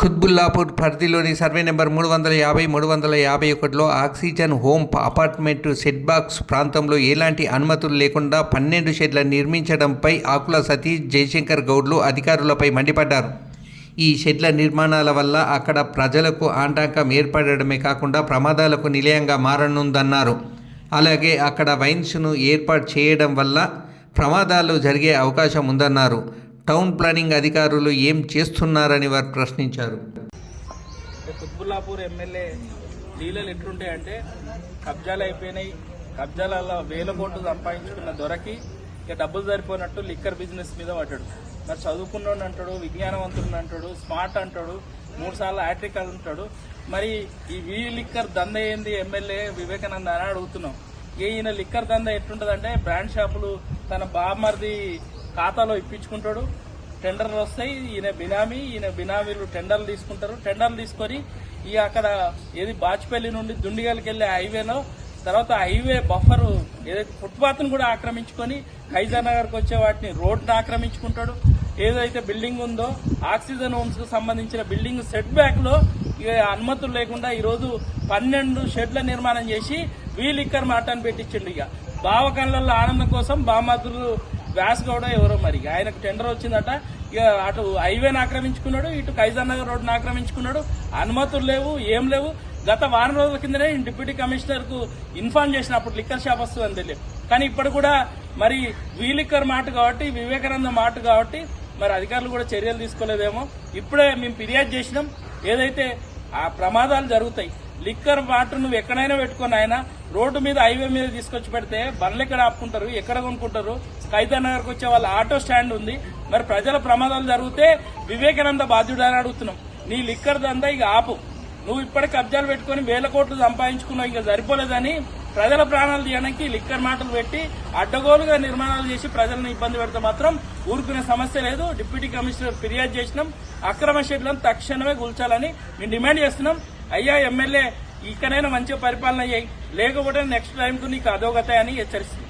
ఖుద్బుల్లాపూర్ పరిధిలోని survey number మూడు వందల యాభై మూడు వందల యాభై ఒకటిలో oxygen home apartment set box ప్రాంతంలో ఎలాంటి అనుమతులు లేకుండా పన్నెండు షెడ్ల నిర్మించడంపై ఆకుల సతీష్ జయశంకర్ గౌడ్లు అధికారులపై మండిపడ్డారు. ఈ షెడ్ల నిర్మాణాల వల్ల అక్కడ ప్రజలకు ఆటంకం ఏర్పడడమే కాకుండా ప్రమాదాలకు నిలయంగా మారనుందన్నారు. అలాగే అక్కడ వైన్స్ను ఏర్పాటు చేయడం వల్ల ప్రమాదాలు జరిగే అవకాశం ఉందన్నారు. టౌన్ ప్లానింగ్ అధికారులు ఏం చేస్తున్నారని వారు ప్రశ్నించారు. కుత్బుల్లాపూర్ ఎమ్మెల్యే లీలలు ఎట్లుంటాయంటే కబ్జాలు అయిపోయినాయి. కబ్జాలలో వేల కోట్లు సంపాదించుకున్న దొరకి ఇక డబ్బులు సరిపోయినట్టు లిక్కర్ బిజినెస్ మీద పడ్డాడు. మరి చదువుకున్నోడు అంటాడు విజ్ఞానవంతుడు అంటాడు స్మార్ట్ అంటాడు మూడు సార్లు హ్యాట్రిక్ అంటాడు. మరి ఈ వీ లిక్కర్ దంద ఏంది ఎమ్మెల్యే వివేకానంద అని అడుగుతున్నాం. ఈయన లిక్కర్ దంద ఎట్లుంటదంటే బ్రాండ్ షాపులు తన బామర్ది ఖాతాలో ఇప్పించుకుంటాడు. టెండర్లు వస్తాయి. ఈయన బినామీ ఈయన బినామీలు టెండర్లు తీసుకుంటారు. టెండర్లు తీసుకొని ఈ అక్కడ ఏది బాచ్పల్లి నుండి దుండిగల్కి వెళ్ళే హైవేలో తర్వాత హైవే బఫర్ ఏదైతే ఫుట్పాత్ను కూడా ఆక్రమించుకొని ఖైజా నగర్కి వచ్చే వాటిని రోడ్ని ఆక్రమించుకుంటాడు. ఏదైతే బిల్డింగ్ ఉందో ఆక్సిజన్ హోమ్స్కు సంబంధించిన బిల్డింగ్ సెట్ బ్యాక్లో ఇక అనుమతులు లేకుండా ఈరోజు పన్నెండు షెడ్ల నిర్మాణం చేసి వీలిక్కర్ మాటను మాటని పెట్టించండు ఇక. బావ ఆనందం కోసం బామాతులు వ్యాసగౌడ ఎవరో మరి. ఆయనకు టెండర్ వచ్చిందట. ఇక అటు హైవేని ఆక్రమించుకున్నాడు ఇటు కైజాన్ నగర్ రోడ్డును ఆక్రమించుకున్నాడు. అనుమతులు లేవు ఏం లేవు. గత వారం రోజుల కిందనే డిప్యూటీ కమిషనర్కు ఇన్ఫార్మ్ చేసినప్పుడు లిక్కర్ షాప్ వస్తుందని తెలియదు. కానీ ఇప్పుడు కూడా మరి వీలిక్కర్ మాట కాబట్టి వివేకానంద మాట కాబట్టి మరి అధికారులు కూడా చర్యలు తీసుకోలేదేమో. ఇప్పుడే మేము ఫిర్యాదు చేసినాం. ఏదైతే ఆ ప్రమాదాలు జరుగుతాయి లిక్కర్ వాటర్ నువ్వు ఎక్కడైనా పెట్టుకొని ఆయన రోడ్డు మీద హైవే మీద తీసుకొచ్చి పెడితే బండ్లు ఎక్కడ ఆపుకుంటారు ఎక్కడ కొనుక్కుంటారు? ఖైదా నగర్కి వచ్చే వాళ్ళ ఆటో స్టాండ్ ఉంది. మరి ప్రజల ప్రమాదాలు జరిగితే వివేకానంద బాధ్యుడు అని అడుగుతున్నాం. నీ లిక్కర్ దందా ఇక ఆపు. నువ్వు ఇప్పటికి కబ్జాలు పెట్టుకొని వేల కోట్లు సంపాదించుకున్నావు ఇంకా సరిపోలేదని ప్రజల ప్రాణాలు తీయడానికి లిక్కర్ మాటలు పెట్టి అడ్డగోలుగా నిర్మాణాలు చేసి ప్రజలను ఇబ్బంది పెడితే మాత్రం ఊరుకునే సమస్య లేదు. డిప్యూటీ కమిషనర్ ఫిర్యాదు చేసినాం. అక్రమ షెడ్లను తక్షణమే గుల్చాలని మేము డిమాండ్ చేస్తున్నాం. అయ్యా ఎమ్మెల్యే ఇకనైనా మంచిగా పరిపాలన అయ్యాయి లేకపోతే నెక్స్ట్ టైంకు నీకు అధోగత అని హెచ్చరిస్తుంది.